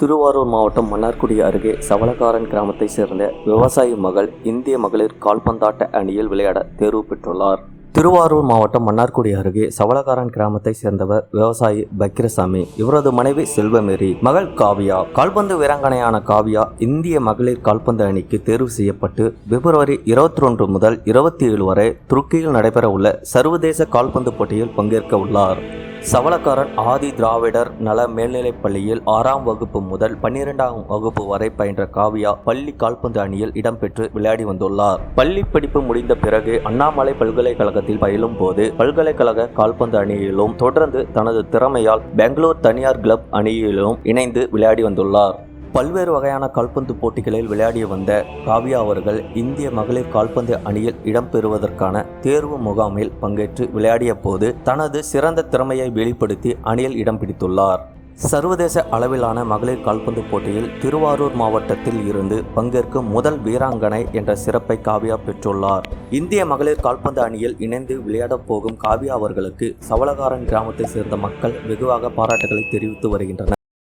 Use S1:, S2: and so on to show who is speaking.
S1: திருவாரூர் மாவட்டம் மன்னார்குடி அருகே சவளக்காரன் கிராமத்தை சேர்ந்த விவசாயி மகள் இந்திய மகளிர் கால்பந்தாட்ட அணியில் விளையாட தேர்வு பெற்றுள்ளார். திருவாரூர் மாவட்டம் மன்னார்குடி அருகே சவளக்காரன் கிராமத்தை சேர்ந்தவர் விவசாயி பக்கிரசாமி. இவரது மனைவி செல்வமேரி. மகள் காவியா. கால்பந்து வீராங்கனையான காவியா இந்திய மகளிர் கால்பந்து அணிக்கு தேர்வு செய்யப்பட்டு பிப்ரவரி இருபத்தி ஒன்று முதல் இருபத்தி ஏழு வரை துருக்கியில் நடைபெறவுள்ள சர்வதேச கால்பந்து போட்டியில் பங்கேற்க உள்ளார் சவளக்காரன் ஆதி திராவிடர் நல மேல்நிலைப் பள்ளியில் ஆறாம் வகுப்பு முதல் பன்னிரெண்டாம் வகுப்பு வரை பயின்ற காவியா பள்ளி கால்பந்து அணியில் இடம்பெற்று விளையாடி வந்துள்ளார். பள்ளி படிப்பு முடிந்த பிறகு அண்ணாமலை பல்கலைக்கழகத்தில் பயிலும் போது பல்கலைக்கழக கால்பந்து அணியிலும் தொடர்ந்து தனது திறமையால் பெங்களூர் தனியார் கிளப் அணியிலும் இணைந்து விளையாடி வந்துள்ளார். பல்வேறு வகையான கால்பந்து போட்டிகளில் விளையாடி வந்த காவ்யா அவர்கள் இந்திய மகளிர் கால்பந்து அணியில் இடம்பெறுவதற்கான தேர்வு முகாமில் பங்கேற்று விளையாடிய போது தனது சிறந்த திறமையை வெளிப்படுத்தி அணியில் இடம் பிடித்துள்ளார். சர்வதேச அளவிலான மகளிர் கால்பந்து போட்டியில் திருவாரூர் மாவட்டத்தில் இருந்து பங்கேற்கும் முதல் வீராங்கனை என்ற சிறப்பை காவியா பெற்றுள்ளார். இந்திய மகளிர் கால்பந்து அணியில் இணைந்து விளையாடப் போகும் காவியா அவர்களுக்கு சவளகாரன் கிராமத்தை சேர்ந்த மக்கள் வெகுவாக பாராட்டுகளை தெரிவித்து வருகின்றனர்.